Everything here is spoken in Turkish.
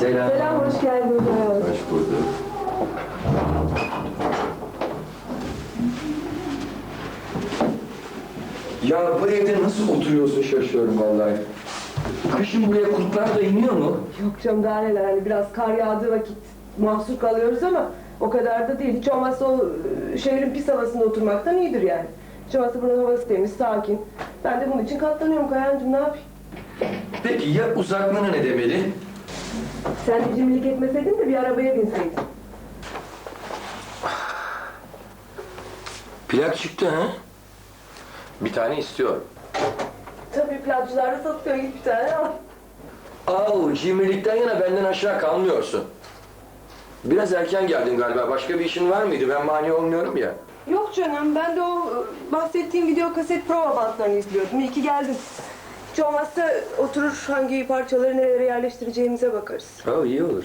Selam. Selam, hoş geldin. Hoş bulduk. Ya bu evde nasıl oturuyorsun şaşıyorum vallahi. Kışın buraya kurtlar da iniyor mu? Yok canım daha neler, hani biraz kar yağdığı vakit mahsur kalıyoruz ama o kadar da değil. Hiç olmazsa o e, şehrin pis havasında oturmaktan iyidir yani. Hiç olmazsa buranın havası temiz, sakin. Ben de bunun için katlanıyorum Kayancığım, ne yapayım? Peki ya uzaklığına ne demeli? Sen de cimrilik etmeseydin de bir arabaya binseydin. Plak çıktı ha? Bir tane istiyorum. Tabii plakçılar da satıyor, git bir tane al. Au, cimrilikten yana benden aşağı kalmıyorsun. Biraz erken geldin galiba. Başka bir işin var mıydı? Ben mani olmuyorum ya. Yok canım, ben de o e, bahsettiğim video kaset prova bantlarını izliyordum. İyi ki geldin. Hiç olmazsa oturur hangi parçaları nerelere yerleştireceğimize bakarız. Ha iyi olur.